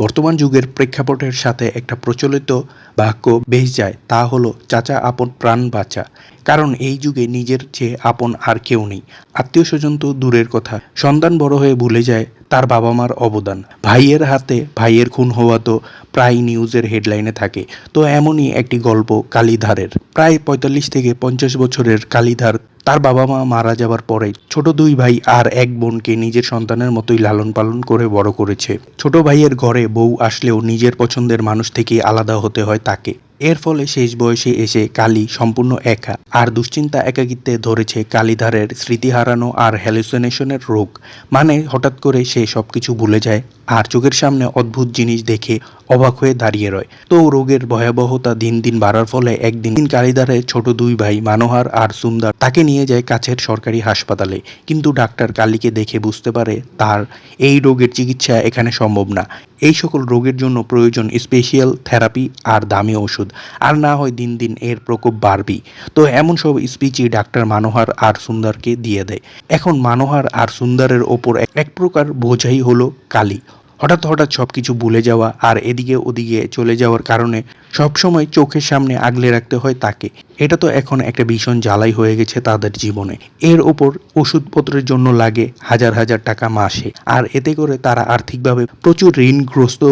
বর্তমান যুগের প্রেক্ষাপটের সাথে একটা প্রচলিত বাক্য বেশ যায়, তা হলো, চাচা আপন প্রাণ বাঁচা। কারণ এই যুগে নিজের চেয়ে আপন আর কেউ নেই। আত্মীয় স্বজন তো দূরের কথা। সন্তান বড় হয়ে ভুলে যায়, তার বাবা মার অবদান। ভাইয়ের হাতে ভাইয়ের খুন হওয়া তো প্রায় নিউজের হেডলাইনে থাকে। তো এমনই একটি গল্প কালীধারের। প্রায় পঁয়তাল্লিশ থেকে পঞ্চাশ বছরের কালীধার, তার বাবা মা মারা যাবার পরে ছোট দুই ভাই আর এক বোনকে নিজের সন্তানের মতোই লালন পালন করে বড় করেছে। ছোট ভাইয়ের ঘরে বউ আসলেও নিজের পছন্দের মানুষ থেকে আলাদা হতে হয় তাকে। এর ফলে শেষ বয়সে এসে কালী সম্পূর্ণ একা। আর দুশ্চিন্তা একাকিত্বে ধরেছে কালীধারের স্মৃতি হারানো আর হ্যালুসিনেশনের রোগ। মানে হঠাৎ করে সে সবকিছু ভুলে যায়, আর চোখের সামনে অদ্ভুত জিনিস দেখে অবাক হয়ে দাঁড়িয়ে রয়। তো রোগের ভয়াবহতা দিন দিন বাড়ার ফলে একদিন কালীধারে ছোট দুই ভাই মানোহার আর সুন্দর তাকে নিয়ে যায় কাছের সরকারি হাসপাতালে। কিন্তু ডাক্তার কালীকে দেখে বুঝতে পারে তার এই রোগের চিকিৎসা এখানে সম্ভব না। এই সকল রোগের জন্য প্রয়োজন স্পেশিয়াল থেরাপি আর দামি ওষুধ। আর না হয় দিন দিন এর প্রকোপ বাড়বেই। তো এমন সব স্পিচই ডাক্তার মানোহার আর সুন্দরকে দিয়ে দেয়। এখন মানোহার আর সুন্দরের ওপর এক প্রকার বোঝাই হলো কালী। হঠাৎ হঠাৎ সব কিছু ভুলে যাওয়া আর এদিকে ওদিকে চলে যাওয়ার কারণে সবসময় চোখের সামনে আগলে রাখতে হয় তাকে। এটা তো এখন একটা ভীষণ জ্বালাই হয়ে গেছে তাদের জীবনে। এর ওপর ওষুধপত্রের জন্য লাগে হাজার হাজার টাকা মাসে। আর এতে করে তারা আর্থিকভাবে প্রচুর ঋণগ্রস্ত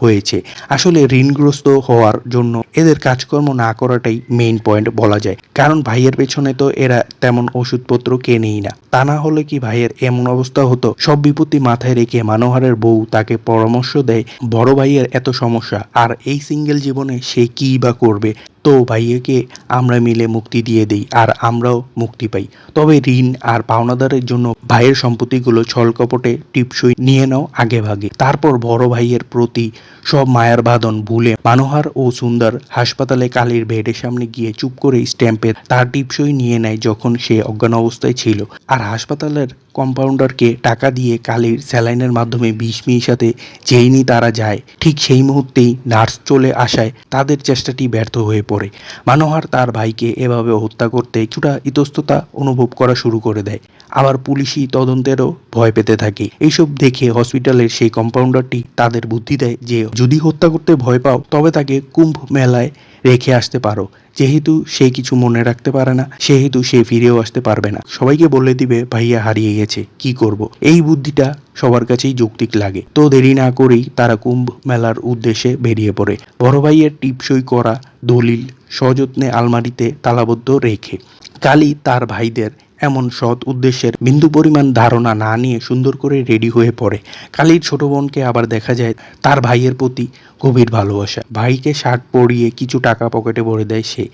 হয়েছে। আসলে ঋণগ্রস্ত হওয়ার জন্য এদের কাজকর্ম না করাটাই মেইন পয়েন্ট বলা যায়। কারণ ভাইয়ের পেছনে তো এরা তেমন ওষুধপত্র কেনেই না। তা না হলে কি ভাইয়ের এমন অবস্থা হতো? সব বিপত্তি মাথায় রেখে মানোহারের বউ তাকে পরামর্শ দেয়, বড় ভাইয়ের এত সমস্যা, আর এই সিঙ্গেল জীবনে সে কী বা করবে? তো ভাইয়াকে আমরা মিলে মুক্তি দিয়ে দিই, আর আমরাও মুক্তি পাই। তবে ঋণ আর পাওনাদারের জন্য ভাইয়ের সম্পত্তিগুলো ছলকপটে টিপসই নিয়ে নাও আগে ভাগে। তারপর বড় ভাইয়ের প্রতি সব মায়ার বাঁধন ভুলে মানোহার ও সুন্দর হাসপাতালে কালীর বেডের সামনে গিয়ে চুপ করে স্ট্যাম্পে তার টিপসই নিয়ে নেয় যখন সে অজ্ঞান অবস্থায় ছিল। আর হাসপাতালের কম্পাউন্ডারকে টাকা দিয়ে কালীর স্যালাইনের মাধ্যমে বিষ মিশাতে যেইনি তারা যায়, ঠিক সেই মুহূর্তেই নার্স চলে আসায় তাদের চেষ্টাটি ব্যর্থ হয়ে পড়ে। মানোহার তার ভাইকে এভাবে হত্যা করতে কিছুটা ইতস্ততা অনুভব করা শুরু করে দেয়। আবার পুলিশি তদন্তেরও ভয় পেতে থাকে। এইসব দেখে হসপিটালের সেই কম্পাউন্ডারটি তাদের বুদ্ধি দেয় যে, যদি হত্যা করতে ভয় পাও, তবে তাকে কুম্ভ মেলায় রেখে আসতে পারো। যেহেতু সে কিছু মনে রাখতে পারে না, সেহেতু সে ফিরেও আসতে পারবে না। সবাইকে বলে দিবে, ভাইয়া হারিয়ে গেছে, কি করব? এই বুদ্ধিটা সবার কাছেই যৌক্তিক লাগে। তো দেরি না করেই তারা কুম্ভ মেলার উদ্দেশ্যে বেরিয়ে পড়ে। বড় ভাইয়ের টিপসই করা দলিল, সযত্নে আলমারিতে তালাবদ্ধ রেখে। কালি তার ভাইদের এমন সৎ উদ্দেশ্যের বিন্দু পরিমাণ ধারণা না নিয়ে সুন্দর করে রেডি হয়ে পড়ে। কালীর ছোট বোনকে আবার দেখা যায় তার ভাইয়ের প্রতি গভীর ভালোবাসা। ভাইকে শার্ট পরিয়ে কিছু টাকা পকেটে ভরে দেয় সে।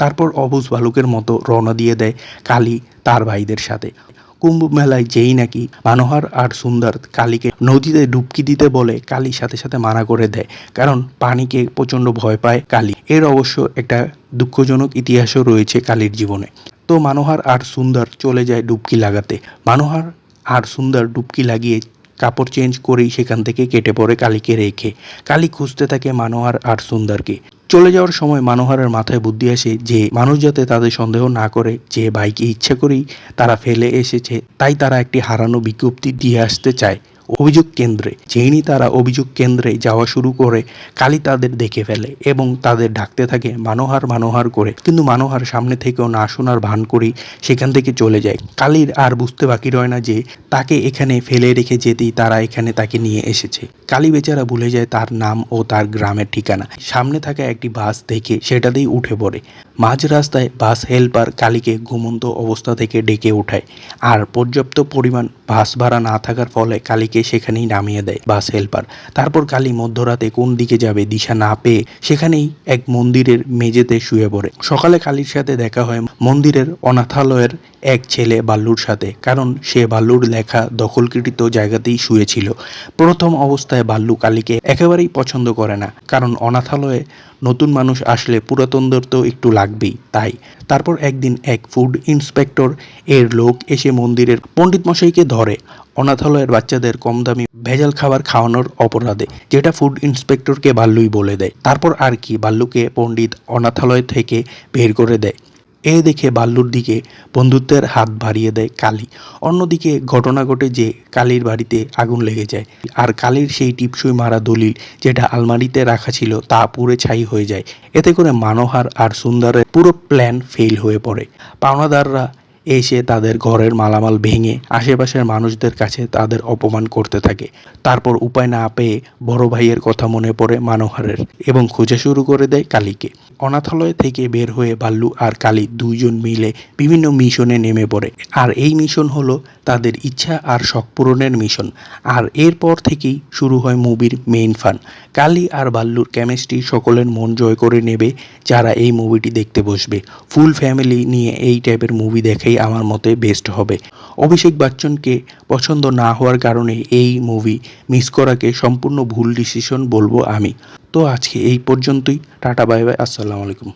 তারপর অবুজ ভালুকের মতো রওনা দিয়ে দেয় কালী তার ভাইদের সাথে। কুম্ভ মেলায় যেই নাকি মানোহার আর সুন্দর কালীকে নদীতে ডুবকি দিতে বলে কালী সাথে সাথে মানা করে দেয়, কারণ পানিকে প্রচণ্ড ভয় পায় কালী। এর অবশ্য একটা দুঃখজনক ইতিহাসও রয়েছে কালীর জীবনে। তো মানোহার আর সুন্দর চলে যায় ডুবকি লাগাতে। মানোহার আর সুন্দর ডুবকি লাগিয়ে কাপড় চেঞ্জ করেই সেখান থেকে কেটে পড়ে কালীকে রেখে, কালী খুঁজতে থাকে মানোহার আর সুন্দরকে। চলে যাওয়ার সময় মানোহারের মাথায় বুদ্ধি আসে যে, মানুষ যাতে তাদের সন্দেহ না করে, যে বাইকে ইচ্ছা করেই তারা ফেলে এসেছে, তাই তারা একটি হারানো বিজ্ঞপ্তি দিয়ে আসতে চায়। অভিযোগ কেন্দ্রে যেইনি তারা অভিযোগ কেন্দ্রে যাওয়া শুরু করে কালী তাদের দেখে ফেলে এবং তাদের ডাকতে থাকে, মানোহার মানোহার করে। কিন্তু মানোহার সামনে থেকেও না শোনার ভান করেই সেখান থেকে চলে যায়। কালীর আর বুঝতে বাকি রয় না যে তাকে এখানে ফেলে রেখে যেতেই তারা এখানে তাকে নিয়ে এসেছে। কালী বেচারা ভুলে যায় তার নাম ও তার গ্রামের ঠিকানা। সামনে থাকা একটি বাস দেখে সেটাতেই উঠে পড়ে। মাঝ রাস্তায় বাস হেল্পার কালীকে ঘুমন্ত অবস্থা থেকে ডেকে ওঠায়। আর পর্যাপ্ত পরিমাণ বাস ভাড়া না থাকার ফলে কালীকে সেখানেই নামিয়ে দেয় বাস হেল্পার। তারপর কালী মধ্যরাতে কোন দিকে যাবে দিশা না পেয়ে সেখানেই এক মন্দিরের মেঝেতে শুয়ে পড়ে। সকালে কালীর সাথে দেখা হয় মন্দিরের অনাথালয়ের এক ছেলে বাল্লুর সাথে, কারণ সে বাল্লুর লেখা দখলকৃত জায়গাতেই শুয়েছিল। প্রথম অবস্থায় বাল্লু কালীকে একেবারেই পছন্দ করে না, কারণ অনাথালয়ে নতুন মানুষ আসলে পুরাতনদের তো একটু লাগবেই, তাই। তারপর একদিন এক ফুড ইন্সপেক্টর এর লোক এসে মন্দিরের পণ্ডিত মশাইকে ধরে। অনাথালয়ের বাচ্চাদের কম দামি ভেজাল খাবার খাওয়ানোর অপরাধে, যেটা ফুড ইন্সপেক্টরকে বাল্লুই বলে দেয়। তারপর আর কি বাল্লুকে পণ্ডিত অনাথালয় থেকে বের করে দেয়। এ দেখে বাল্লুর দিকে বন্ধুত্বের হাত বাড়িয়ে দেয় কালী। অন্যদিকে ঘটনা ঘটে যে কালীর বাড়িতে আগুন লেগে যায়। আর কালীর সেই টিপসই মারা দলিল, যেটা আলমারিতে রাখা ছিল, তা পুড়ে ছাই হয়ে যায়। এতে করে মানোহার আর সুন্দরের পুরো প্ল্যান ফেল হয়ে পড়ে। পাওনাদাররা এসে তাদের ঘরের মালামাল ভেঙে আশেপাশের মানুষদের কাছে তাদের অপমান করতে থাকে। তারপর উপায় না পেয়ে বড় ভাইয়ের কথা মনে পড়ে মানোহারের এবং খুঁজে শুরু করে দেয় কালীকে। অনাথালয় থেকে বের হয়ে বাল্লু আর কালী দুইজন মিলে বিভিন্ন মিশনে নেমে পড়ে। আর এই মিশন হলো তাদের ইচ্ছা আর শখ পূরণের মিশন। আর এরপর থেকেই শুরু হয় মুভির মেইন ফান। কালী আর বাল্লুর কেমিস্ট্রি সকলের মন জয় করে নেবে যারা এই মুভিটি দেখতে বসবে। ফুল ফ্যামিলি নিয়ে এই টাইপের মুভি দেখেই আমার মতে বেস্ট হবে। অভিষেক বচ্চনকে পছন্দ না হওয়ার কারণে এই মুভি মিস করাকে সম্পূর্ণ ভুল ডিসিশন বলব আমি। তো আজকে এই পর্যন্তই। টাটা বাই বাই আসসালামু আলাইকুম।